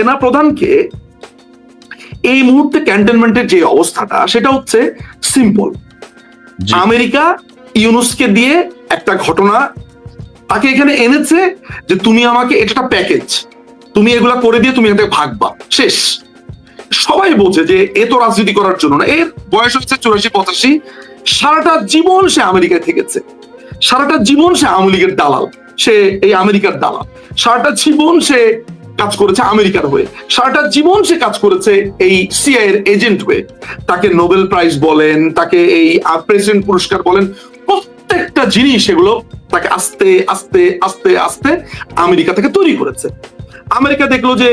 সেনা প্রধানকে এই মুহূর্তে ক্যান্টনমেন্টের যে অবস্থাটা সেটা হচ্ছে সিম্পল আমেরিকা ইউনুসকে দিয়ে একটা ঘটনা তাকে এখানে এনেছে যে তুমি আমাকে এটা প্যাকেজ তুমি এগুলা করে দিয়ে তুমি থেকে ভাগবা। শেষ। সবাই বোঝে যে এ তো রাজনীতি করার জন্য না। এর বয়স হচ্ছে চুরাশি পঁচাশি। সারাটা জীবন সে আমেরিকায় থেকেছে। সারাটা জীবন সে আওয়ামী লীগের দালাল। সে এই আমেরিকার দালাল। সারাটা জীবন সে কাজ করেছে আমেরিকার হয়ে। সারাটা জীবন সে কাজ করেছে এই সিআই এজেন্ট হয়ে। তাকে নোবেল প্রাইজ বলেন, তাকে এই প্রেসিডেন্ট পুরস্কার বলেন, প্রত্যেকটা জিনিস এগুলো তাকে আস্তে আস্তে আস্তে আস্তে আমেরিকা থেকে তৈরি করেছে। আমেরিকা দেখল যে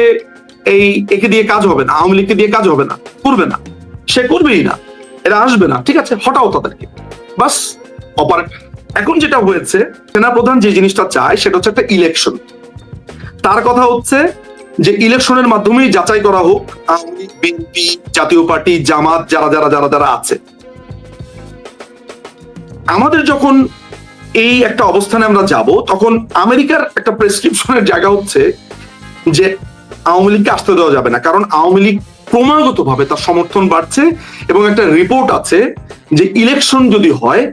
এই, একে দিয়ে কাজ হবে না, আওয়ামী লীগকে দিয়ে কাজ হবে না, করবে না। সে করবেই না, এরা আসবে না, ঠিক আছে, হটাও তাদেরকে। বাস অপারেট এখন যেটা হয়েছে, সেনাপ্রধান যে জিনিসটা চায়, সেটা হচ্ছে একটা ইলেকশন তার কথা হচ্ছে যে ইলেকশনের মাধ্যমেই যাচাই করা হোক বিএনপি, জাতীয় পার্টি, জামাত, যারা যারা যারা যারা আছে। আমাদের যখন এই একটা অবস্থানে আমরা যাব, তখন আমেরিকার একটা প্রেসক্রিপশনের জায়গা হচ্ছে যে আওয়ামী লীগকে আসতে দেওয়া যাবে না, কারণ আওয়ামী লীগ ক্রমাগত ভাবে তার সমর্থন বাড়ছে এবং একটা রিপোর্ট আছে যে ইলেকশন যদি হয়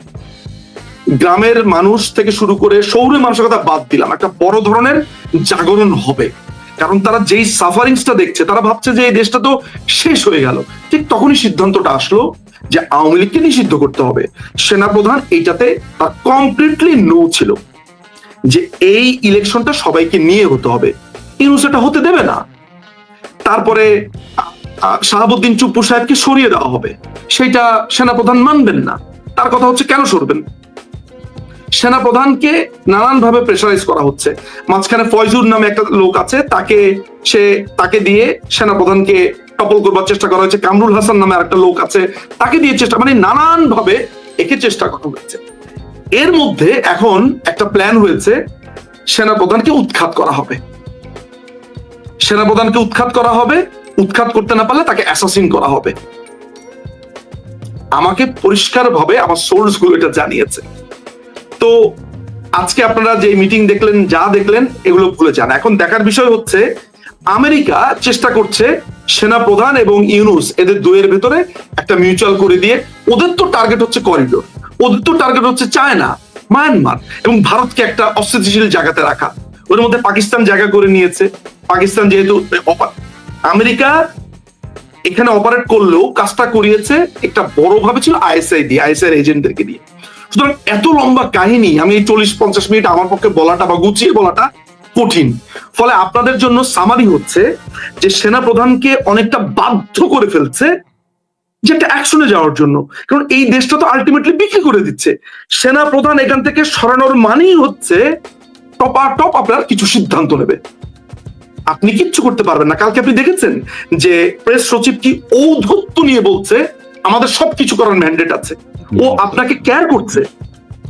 গ্রামের মানুষ থেকে শুরু করে শহুরে মানুষের কথা বাদ দিলাম। একটা বড় ধরনের জাগরণ হবে। কারণ তারা যেই সাফারিংসটা দেখছে, তারা ভাবছে যে এই দেশটা তো শেষ হয়ে গেল। ঠিক তখনই সিদ্ধান্তটা আসলো যে আওয়ামী লীগকে নিষিদ্ধ করতে হবে। সেনাপ্রধান এইটাতে তার কমপ্লিটলি নো ছিল। যে এই ইলেকশনটা সবাইকে নিয়ে হতে হবে। ইউনুস এটা হতে দেবে না। তারপরে শাহাবুদ্দিন চুপ্পু সাহেবকে সরিয়ে দেওয়া হবে। সেটা সেনাপ্রধান মানবেন না। তার কথা হচ্ছে কেন সরবেন? সেনাপ্রধানকে নানানভাবে প্রেশারাইজ করা হচ্ছে। মাঝখানে ফয়জুর নামে একটা লোক আছে, তাকে সে, তাকে দিয়ে সেনাপ্রধানকে টপল করবার চেষ্টা করা হয়েছে। কামরুল হাসান নামে একটা লোক আছে, তাকে দিয়ে চেষ্টা মানে নানান ভাবে একে চেষ্টা করা হয়েছে। এর মধ্যে এখন একটা প্ল্যান হয়েছে, সেনাপ্রধানকে উৎখাত করা হবে। সেনাপ্রধানকে উৎখাত করা হবে, উৎখাত করতে না পারলে তাকে অ্যাসাসিন করা হবে। আমাকে পরিষ্কার ভাবে আমার সোর্সগুলো এটা জানিয়েছে। তো আজকে আপনারা যে মিটিং দেখলেন, যা দেখলেন, এগুলো ভুলে যান। এখন দেখার বিষয় হচ্ছে, আমেরিকা চেষ্টা করছে সেনা প্রধান এবং ইউনুস, এদের দুয়ের ভেতরে একটা মিউচুয়াল করে দিয়ে, ওদের তো টার্গেট হচ্ছে করিডোর ওদের তো টার্গেট হচ্ছে চায়না মায়ানমার এবং ভারতকে একটা অস্থিতিশীল জায়গাতে রাখা। ওর মধ্যে পাকিস্তান জায়গা করে নিয়েছে। পাকিস্তান যেহেতু, আমেরিকা এখানে অপারেট করলেও কাজটা করিয়েছে একটা বড় ভাবে ছিল আইএসআই দিয়ে আইএসআই এজেন্টদেরকে দিয়ে। সুতরাং এত লম্বা কাহিনী, আমি এই চল্লিশ পঞ্চাশ মিনিট আমার পক্ষে বলাটা বা গুছিয়ে বলাটা কঠিন। ফলে আপনাদের জন্য সামারি হচ্ছে যে সেনা প্রধানকে অনেকটা বাধ্য করে ফেলছে যে একটা অ্যাকশনে যাওয়ার জন্য। কারণ এই দেশটা তো আলটিমেটলি বিক্রি করে দিচ্ছে। সেনা প্রধান এখান থেকে সরানোর মানেই হচ্ছে টপা টপ আপনার কিছু সিদ্ধান্ত নেবে। আপনি কিচ্ছু করতে পারবেন না। কালকে আপনি দেখেছেন যে প্রেস সচিব কি ঔদ্ধত্য নিয়ে বলছে? আমাদের সবকিছু করার ম্যান্ডেট আছে। ও আপনাকে কেয়ার করছে।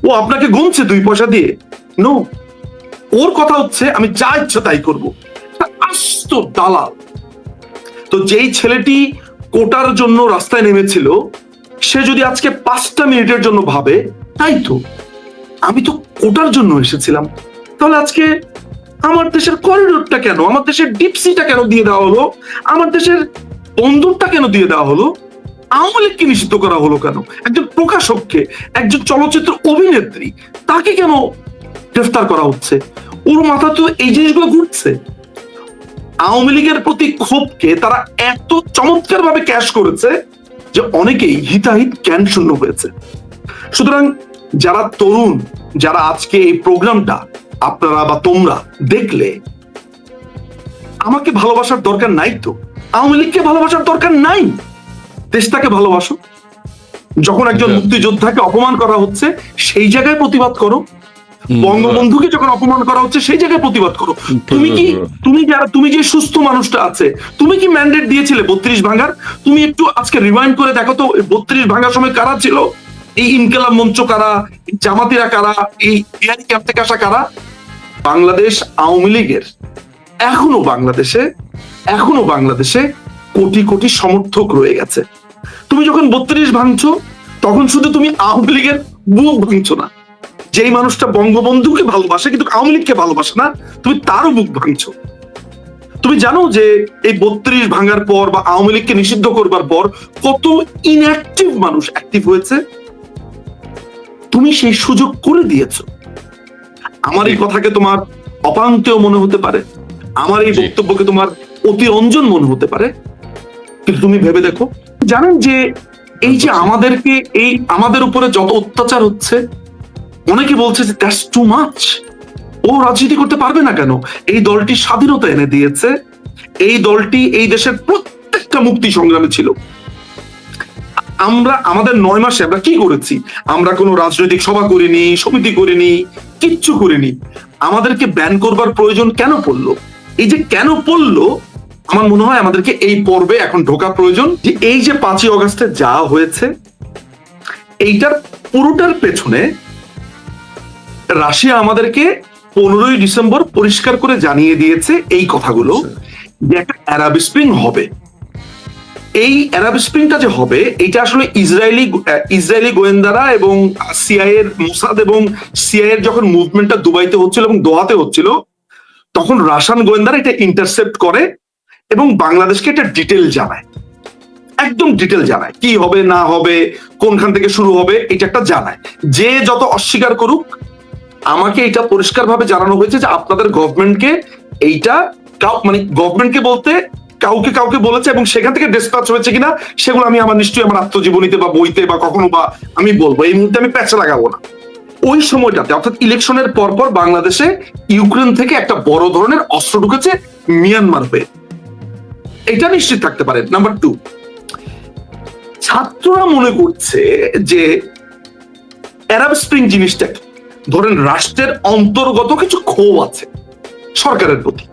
ও আপনাকে গুনছে দুই পয়সা দিয়ে। নো ওর কথা হচ্ছে, আমি যা ইচ্ছা তাই করব। আস্ত দালাল। তো যেই ছেলেটি কোটার জন্য রাস্তায় নেমেছিল, সে যদি আজকে পাঁচটা মিনিটের জন্য ভাবে, তাই তো। আমি তো কোটার জন্য এসেছিলাম। তাহলে আজকে আমার দেশের করিডোরটা কেন? আমার দেশের ডিপসিটা কেন দিয়ে দেওয়া হলো? আমার দেশের বন্দরটা কেন দিয়ে দেওয়া হলো? আওয়ামী লীগকে নিষিদ্ধ করা হলো কেন? একজন প্রকাশককে, একজন চলচ্চিত্র অভিনেত্রী, তাকে কেন গ্রেফতার করা হচ্ছে? ওর মাথা তো এই জিনিসগুলো ঘুরছে। আওয়ামী লীগের প্রতি ক্ষোভকে তারা এত চমৎকার ভাবে ক্যাশ করেছে যে অনেকেই হিতাহিত জ্ঞান শূন্য হয়েছে। সুতরাং যারা তরুণ, যারা আজকে এই প্রোগ্রামটা আপনারা বা তোমরা দেখলে, আমাকে ভালোবাসার দরকার নাই তো? আওয়ামী লীগকে ভালোবাসার দরকার নাই? দেশটাকে ভালোবাসো। যখন একজন আচ্ছা। মুক্তিযোদ্ধাকে অপমান করা হচ্ছে সেই জায়গায় প্রতিবাদ করো। বঙ্গবন্ধুকে যখন অপমান করা হচ্ছে সেই জায়গায় প্রতিবাদ করো। তুমি কি তুমি যারা তুমি যে সুস্থ মানুষটা আছে তুমি কি ম্যান্ডেট দিয়েছিলে বত্রিশ ভাঙার? তুমি একটু আজকে রিমাইন্ড করে দেখো তো বত্রিশ ভাঙার সময় কারা ছিল? এই ইনকেলাব মঞ্চ কারা? জামাতিরা কারা? এই বিহারি ক্যাম্প থেকে আসা কারা? বাংলাদেশ আওয়ামী লীগের। এখনও বাংলাদেশে এখনও বাংলাদেশে কোটি কোটি সমর্থক রয়ে গেছে। তুমি যখন বত্রিশ ভাঙছো তখন শুধু তুমি আওয়ামী লীগের বুক ভাঙছো না। যেই মানুষটা বঙ্গবন্ধুকে ভালোবাসে কিন্তু আওয়ামী লীগকে ভালোবাসে না তুমি তারও বুক ভাঙছো। তুমি জানো যে এই বত্রিশ ভাঙার পর বা আওয়ামী লীগকে নিষিদ্ধ করবার পর কত ইনঅ্যাক্টিভ মানুষ অ্যাক্টিভ হয়েছে? তুমি সেই সুযোগ করে দিয়েছ। আমার এই কথাকে তোমার অপান্তেও মনে হতে পারে। আমার এই বক্তব্যকে তোমার অতি অঞ্জন মনে হতে পারে। কিন্তু তুমি ভেবে দেখো জানেন যে এই যে আমাদেরকে এই আমাদের উপরে যত অত্যাচার হচ্ছে অনেকে বলছে যে দ্যাটস টু মাচ ও রাজনীতি করতে পারবে না কেন? এই দলটি স্বাধীনতা এনে দিয়েছে। এই দলটি এই দেশের প্রত্যেকটা মুক্তি সংগ্রামে ছিল। আমরা আমাদের নয় মাসে আমরা কি করেছি? আমরা কোনো রাজনৈতিক সভা করিনি সমিতি করিনি কিচ্ছু করিনি। আমাদেরকে ব্যান করবার প্রয়োজন কেন পড়ল? এই যে কেন পড়ল আমার মনে হয় আমাদেরকে এই পর্বে এখন ঢোকা প্রয়োজন যে এই যে পাঁচই অগস্টে যা হয়েছে, এইটার পুরোটার পেছনে রাশিয়া আমাদেরকে পনেরোই ডিসেম্বর পরিষ্কার করে জানিয়ে দিয়েছে এই কথাগুলো যে একটা অ্যারাব স্প্রিং হবে। এই অ্যারাব স্প্রিংটা যে হবে এটা আসলে ইসরায়েলি ইসরায়েলি গোয়েন্দারা এবং সিআই এর মোসাদ এবং সিআই এর যখন মুভমেন্টটা দুবাইতে হচ্ছিল এবং দোহাতে হচ্ছিল, তখন রাশান গোয়েন্দারা এটা ইন্টারসেপ্ট করে এবং বাংলাদেশকে এটা ডিটেল জানায়। একদম ডিটেল জানায়। কি হবে, না হবে, কোনখান থেকে শুরু হবে, এটা একটা জানায়। যে যত অস্বীকার করুক, আমাকে এটা পরিষ্কারভাবে জানানো হয়েছে যে আপনাদের গভর্নমেন্টকে এইটা মানে গভর্নমেন্টকে বলতে কাউকে কাউকে বলেছে এবং সেখান থেকে ডিসপ্যাচ হয়েছে কিনা, সেগুলো আমি আমার নিশ্চয়ই আমার আত্মজীবনীতে বা বইতে বা কখনো বা আমি বলব। এই মুহূর্তে আমি প্যাচে লাগাবো না। ওই সময়টাতে, অর্থাৎ ইলেকশনের পরপর বাংলাদেশে ইউক্রেন থেকে একটা বড় ধরনের অস্ত্র ঢুকেছে মিয়ানমার হয়ে। এটা নিশ্চিত থাকতে পারেন নাম্বার টু ছাত্ররা মনে করছে যে অ্যারাব স্প্রিং জিনিসটা? ধরেন রাষ্ট্রের অন্তর্গত কিছু ক্ষোভ আছে সরকারের প্রতি।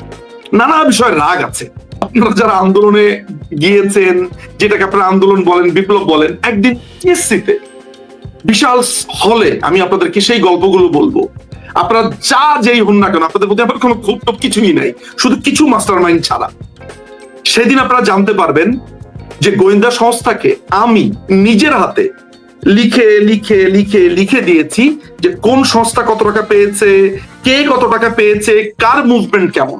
নানা বিষয়ে রাগ আছে। আপনারা যারা আন্দোলনে গিয়েছেন, যেটাকে আপনারা আন্দোলন বলেন, বিপ্লব বলেন, একদিন টিএসসিতে বিশাল হলে আমি আপনাদেরকে সেই গল্পগুলো বলব। আপনারা যা যেই হন না কেন, আপনাদের প্রতি আমার কোনো ক্ষোভ টোপ কিছুই নাই। শুধু কিছু মাস্টার মাইন্ড ছাড়া। সেদিন আপনারা জানতে পারবেন যে গোয়েন্দা সংস্থাকে আমি নিজের হাতে লিখে লিখে লিখে লিখে দিয়েছি যে কোন সংস্থা কত টাকা পেয়েছে, কে কত টাকা পেয়েছে, কার মুভমেন্ট কেমন।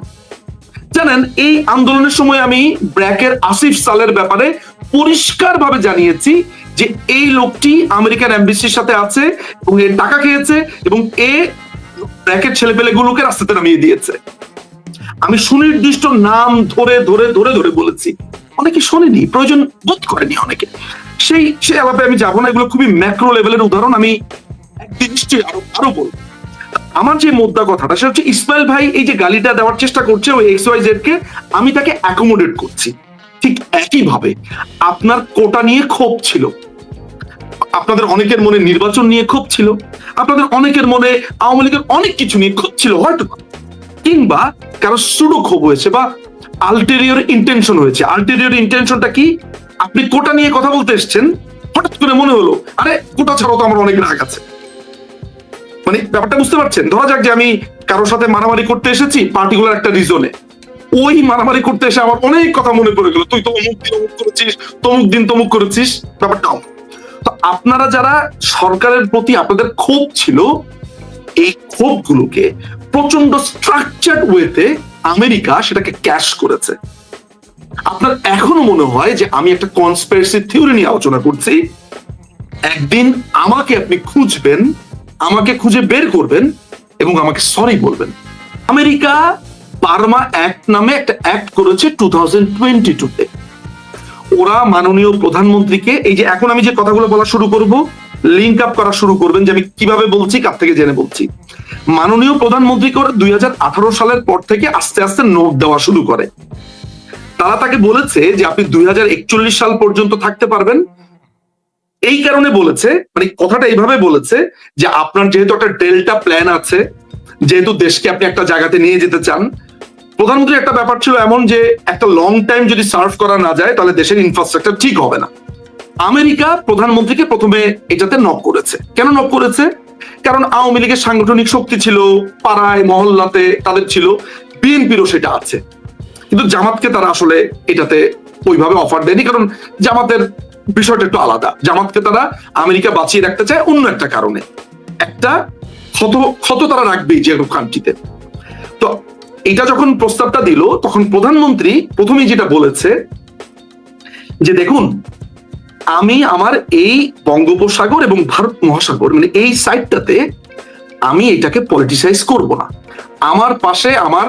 জানেন, এই আন্দোলনের সময় আমি ব্র্যাকের আসিফ সালের ব্যাপারে পরিষ্কারভাবে জানিয়েছি যে এই লোকটি আমেরিকান এমবিসির সাথে আছে এবং এ টাকা খেয়েছে এবং এ ব্র্যাকের ছেলেপেলেগুলোকে রাস্তাতে নামিয়ে দিয়েছে। আমি সুনির্দিষ্ট নাম ধরে ধরে ধরে ধরে বলেছি। অনেকে শোনেনি, প্রয়োজন বোধ করেনি অনেকে। সেই সেই আলাপে আমি যাব না, এগুলো খুবই ম্যাক্রো লেভেলের উদাহরণ, আমি নিশ্চয়ই আরও আরও বলব। আমার যে মোদ্দা কথাটা, সেটা হচ্ছে ইসমাইল ভাই এই যে গালিটা দেওয়ার চেষ্টা করছে ওই এক্স ওয়াই জেড কে, আমি তাকে অ্যাকোমোডেট করছি। ঠিক একই ভাবে আপনার কোটা নিয়ে ক্ষোভ ছিল। আপনাদের অনেকের মনে নির্বাচন নিয়ে ক্ষোভ ছিল। আপনাদের অনেকের মনে আওয়ামী লীগের অনেক কিছু নিয়ে ক্ষোভ ছিল, হয়তো। কিংবা কারও সুডো ক্ষোভ হয়েছে বা আলটেরিয়র ইন্টেনশন হয়েছে। আলটেরিয়র ইন্টেনশনটা কি? আপনি কোটা নিয়ে কথা বলতে এসছেন, হঠাৎ করে মনে হলো, আরে কোটা ছাড়াও তো আমার অনেক রাগ আছে। মানে ব্যাপারটা বুঝতে পারছেন? ধরা যাক যে আমি কারোর সাথে মারামারি করতে এসেছি পার্টিকুলার একটা রিজনে ওই মারামারি করতে এসে আমার অনেক কথা মনে পড়ে গেল। তুই তো অমুক দিন অমুক করেছিস, তমুক দিন তমুক করেছিস, ব্যাপারটা তো আপনারা যারা সরকারের প্রতি আপনাদের ক্ষোভ ছিল, এই ক্ষোভগুলোকে প্রচণ্ড স্ট্রাকচার্ড ওয়েতে আমেরিকা সেটাকে ক্যাশ করেছে। আপনার এখনও মনে হয় যে আমি একটা কনস্পিরেসি থিওরি নিয়ে আলোচনা করছি? একদিন আমাকে আপনি খুঁজবেন, আমাকে খুঁজে বের করবেন এবং আমাকে সরি বলবেন। আমেরিকা পারমা অ্যাক্ট নামে একটা অ্যাক্ট করেছে টু থাউজেন্ড টোয়েন্টি টুতে ওরা মাননীয় প্রধানমন্ত্রীকে, এই যে এখন আমি যে কথাগুলো বলা শুরু করব লিঙ্ক আপ করা শুরু করবেন যে আমি কীভাবে বলছি, কার থেকে জেনে বলছি। মাননীয় প্রধানমন্ত্রীকে ওরা দুই সালের পর থেকে আস্তে আস্তে নোট দেওয়া শুরু করে। তারা তাকে বলেছে যে আপনি দুই সাল পর্যন্ত থাকতে পারবেন। এই কারণে বলেছে মানে কথাটা এইভাবে বলেছে যে আপনার যেহেতু একটা ডেল্টা প্ল্যান আছে, যেহেতু দেশকে আপনি একটা জায়গাতে নিয়ে যেতে চান প্রধানমন্ত্রী একটা ব্যাপার ছিল এমন যে একটা লং টাইম যদি সার্ভ করা না যায়, তাহলে দেশের ইনফ্রাস্ট্রাকচার ঠিক হবে না। আমেরিকা প্রধানমন্ত্রীকে প্রথমে এটাতে নক করেছে। কেন নক করেছে? কারণ আওয়ামী লীগের সাংগঠনিক শক্তি ছিল, পাড়ায়, মহল্লাতে তাদের ছিল, বিএনপিরও সেটা আছে। কিন্তু জামাতকে তারা আসলে এটাতে ওইভাবে অফার দেয়নি, কারণ জামাতের বিষয়টা একটু আলাদা। জামাতকে তারা আমেরিকা বাঁচিয়ে রাখতে চায় অন্য একটা কারণে। একটা ক্ষত ক্ষত তারা রাখবেই যে কান্ট্রিতে তো এটা যখন প্রস্তাবটা দিল, তখন প্রধানমন্ত্রী প্রথমেই যেটা বলেছে, যে দেখুন আমি আমার এই বঙ্গোপসাগর এবং ভারত মহাসাগর মানে এই সাইডটাতে আমি এটাকে পলিটিসাইজ করব না। আমার পাশে আমার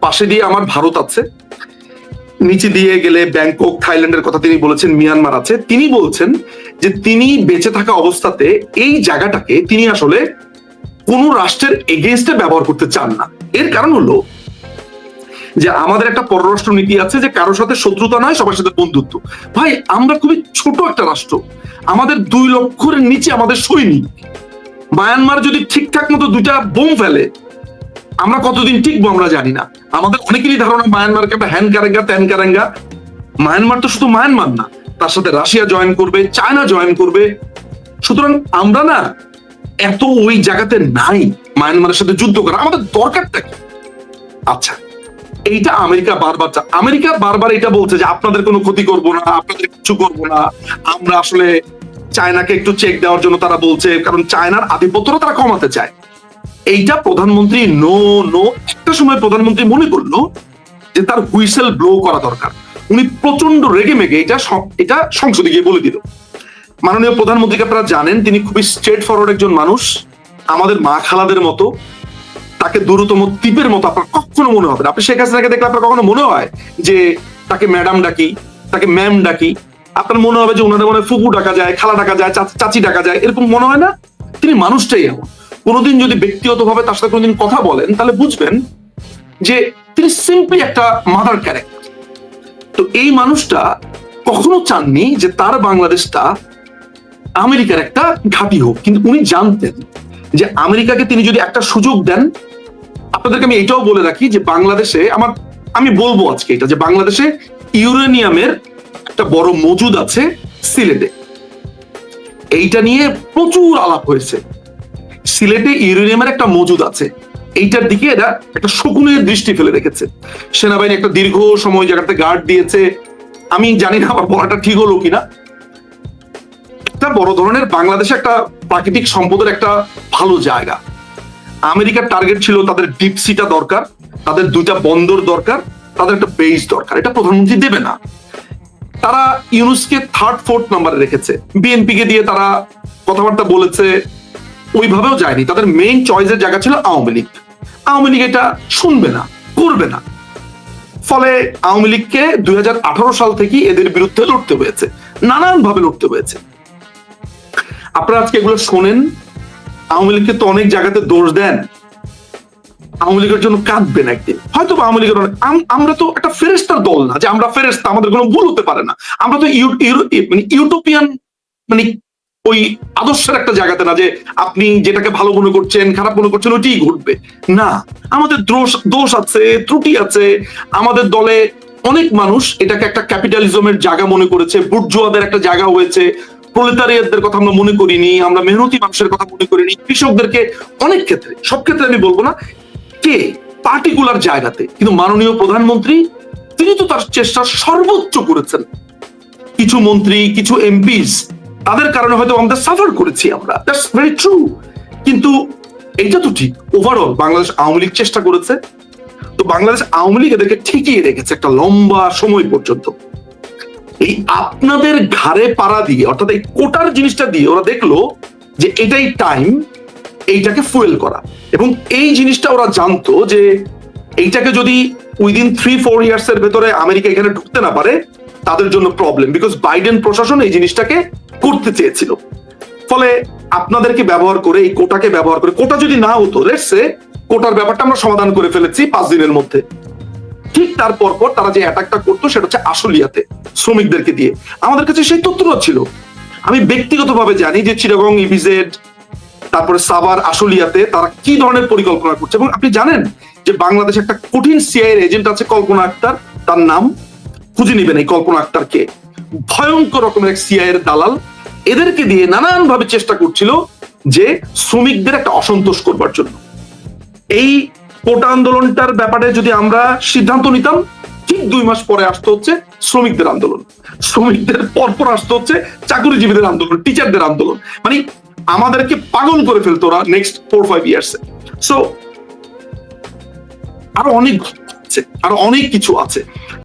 পাশে দিয়ে আমার ভারত আছে। নিচে দিয়ে গেলে ব্যাংকক, থাইল্যান্ডের কথা তিনি বলেছেন, মিয়ানমার আছে। তিনি বলছেন যে তিনি বেঁচে থাকা অবস্থাতে এই জায়গাটাকে তিনি আসলে কোন রাষ্ট্রের এগেনস্টে ব্যবহার করতে চান না। এর কারণ হলো যে আমাদের একটা পররাষ্ট্র নীতি আছে যে কারোর সাথে শত্রুতা নয় সবার সাথে বন্ধুত্ব। ভাই, আমরা খুবই ছোট একটা রাষ্ট্র। আমাদের দুই লক্ষের নিচে আমাদের সৈনিক। মায়ানমার যদি ঠিকঠাক মতো দুইটা বোম ফেলে, আমরা কতদিন টিকবো আমরা জানি না। আমাদের অনেকেরই ধারণা মায়ানমারকে একটা হ্যান কারেঙ্গা ত্যান কারেঙ্গা মায়ানমার তো শুধু মায়ানমার না, তার সাথে রাশিয়া জয়েন করবে, চায়না জয়েন করবে। সুতরাং আমরা না এত ওই জায়গাতে নাই মায়ানমারের সাথে যুদ্ধ করা। আমাদের দরকারটা কি? আচ্ছা এইটা আমেরিকা বারবার আমেরিকা বারবার এটা বলছে যে আপনাদের কোনো ক্ষতি করব না, আপনাদের কিছু করব না। আমরা আসলে চায়নাকে একটু চেক দেওয়ার জন্য তারা বলছে, কারণ চায়নার আধিপত্যটা তারা কমাতে চায়। এইটা প্রধানমন্ত্রী নো নো, একটা সময় প্রধানমন্ত্রী মনে করল যে তার হুইসেল ব্লো করা দরকার। উনি প্রচণ্ড রেগে মেগে এটা এটা সংসদে গিয়ে বলে দিল। মাননীয় প্রধানমন্ত্রীকে আপনারা জানেন, তিনি খুবই স্ট্রেট ফরওয়ার্ড একজন মানুষ। আমাদের মা খালাদের মতো। তাকে দূরতম টিপের মতো আপনার কখনো মনে হবে আপনি শেখ হাসিনাকে দেখলে আপনার কখনো মনে হয় যে তাকে ম্যাডাম ডাকি, তাকে ম্যাম ডাকি? আপনার মনে হবে যে ওনাদের মনে হয় ফুপু ডাকা যায়, খালা ডাকা যায়, চাচি ডাকা যায়, এরকম মনে হয় না? তিনি মানুষটাই এমন। কোনোদিন যদি ব্যক্তিগতভাবে তার সাথে কোনোদিন কথা বলেন, তাহলে বুঝবেন যে তিনি সিম্পলি একটা মাদার ক্যারেক্টার তো এই মানুষটা কখনো চাননি যে তার বাংলাদেশটা আমেরিকার একটা ঘাঁটি হোক। কিন্তু উনি জানতেন যে আমেরিকাকে তিনি যদি একটা সুযোগ দেন আপনাদেরকে আমি এটাও বলে রাখি যে বাংলাদেশে আমার, আমি বলব আজকে এটা, যে বাংলাদেশে ইউরেনিয়ামের একটা বড় মজুদ আছে সিলেটে। এইটা নিয়ে প্রচুর আলাপ হয়েছে। সিলেটে ইউরেনিয়ামের একটা মজুদ আছে। এইটার দিকে এরা একটা শকুনের দৃষ্টি ফেলে রেখেছে। সেনাবাহিনী একটা দীর্ঘ সময় জায়গাতে গার্ড দিয়েছে। আমি জানি না আমার বলাটা ঠিক হলো কিনা। একটা বড় ধরনের বাংলাদেশে একটা প্রাকৃতিক সম্পদের একটা ভালো জায়গা। আমেরিকার টার্গেট ছিল তাদের ডিপসিটা দরকার, তাদের দুইটা বন্দর দরকার, তাদের একটা বেস দরকার। এটা প্রধানমন্ত্রী দেবে না। তারা ইউনুসকে থার্ড ফোর্থ নাম্বারে রেখেছে। বিএনপি কে দিয়ে তারা কথাবার্তা বলেছে, ওইভাবেও যায়নি। তাদের মেইন চয়েসের জায়গা ছিল আওয়ামী লীগ। আওয়ামী লীগ এটা শুনবে না, করবে না। ফলে আওয়ামী লীগকে দুই হাজার আঠারো সাল থেকে এদের বিরুদ্ধে লড়তে হয়েছে নানান ভাবে লড়তে হয়েছে। আপনারা আজকে এগুলো শোনেন আওয়ামী লীগকে তো অনেক জায়গাতে দোষ দেন। আওয়ামী লীগের জন্য কাঁদবেন একদিন। হয়তো আওয়ামী লীগের আমরা তো একটা ফেরেস্তার দল না, যে আমরা ফেরেস্তা আমাদের কোনো ভুল হতে পারে না। আমরা তো মানে ইউটোপিয়ান মানে ওই আদর্শের একটা জায়গাতে না, যে আপনি যেটাকে ভালো মনে করছেন, খারাপ মনে করছেন, ওইটাই ঘটবে। না, আমাদের দোষ দোষ আছে, ত্রুটি আছে। আমাদের দলে অনেক মানুষ এটাকে একটা ক্যাপিটালিজমের জায়গা মনে করেছে, বুর্জুয়াদের একটা জায়গা হয়েছে। প্রলেতারিয়াতদের কথা আমরা মনে করিনি, আমরা মেহনতি মানুষের কথা মনে করিনি, কৃষকদেরকে অনেক ক্ষেত্রে, সব ক্ষেত্রে আমি বলব না, কে? পার্টিকুলার জায়গাতে। কিন্তু মাননীয় প্রধানমন্ত্রী, তিনি তো তার চেষ্টা সর্বোচ্চ করেছেন। কিছু মন্ত্রী, কিছু এমপিস, তাদের কারণে হয়তো আমরা সাফার করেছি আমরা। দ্যাটস ভেরি ট্রু কিন্তু এইটা তো ঠিক। ওভারঅল বাংলাদেশ আওয়ামী লীগ চেষ্টা করেছে। তো বাংলাদেশ আওয়ামী লীগ এদেরকে ঠিকিয়ে রেখেছে একটা লম্বা সময় পর্যন্ত। এই আপনাদের ঘাড়ে পাড়া দিয়ে, অর্থাৎ এই কোটার জিনিসটা দিয়ে ওরা দেখল যে এটাই টাইম এইটাকে ফুয়েল করা। এবং এই জিনিসটা ওরা জানতো যে এইটাকে যদি উইদিন থ্রি ফোর ইয়ার্স এর ভেতরে আমেরিকা এখানে ঢুকতে না পারে, তাদের জন্য প্রবলেম বিকজ বাইডেন প্রশাসন এই জিনিসটাকে করতে চেয়েছিল। ফলে আপনাদেরকে ব্যবহার করে, এই কোটাকে ব্যবহার করে, কোটা যদি না হতো লেটসে কোটার ব্যাপারটা আমরা সমাধান করে ফেলেছি পাঁচ দিনের মধ্যে। ঠিক তার পরপর তারা যে অ্যাটাকটা করতো সেটা হচ্ছে আশুলিয়াতে, শ্রমিকদেরকে দিয়ে। আমাদের কাছে সেই তথ্যটা ছিল। আমি ব্যক্তিগতভাবে জানি যে চিটাগং ইভিজেড তারপরে সাভার, আশুলিয়াতে তারা কি ধরনের পরিকল্পনা করছে এবং আপনি জানেন যে বাংলাদেশে একটা কঠিন সিআইয়ের এজেন্ট আছে কল্পনা আক্তার, তার নাম খুঁজে নেবেন এই কল্পনা আক্তারকে। ভয়ঙ্কর রকমের এক সিআইয়ের দালাল এদেরকে দিয়ে নানান ভাবে চেষ্টা করছিল যে শ্রমিকদের একটা অসন্তোষ করবার জন্য। এই কোটা আন্দোলনটার ব্যাপারে যদি আমরা সিদ্ধান্ত নিতাম, ঠিক দুই মাস পরে আসতে হচ্ছে শ্রমিকদের আন্দোলন। শ্রমিকদের পরপর আসতে হচ্ছে চাকরিজীবীদের আন্দোলন, টিচারদের আন্দোলন। মানে আমাদেরকে পাগল করে ফেলতো ওরা next four five years so আরও অনেক আরও অনেক কিছু আছে।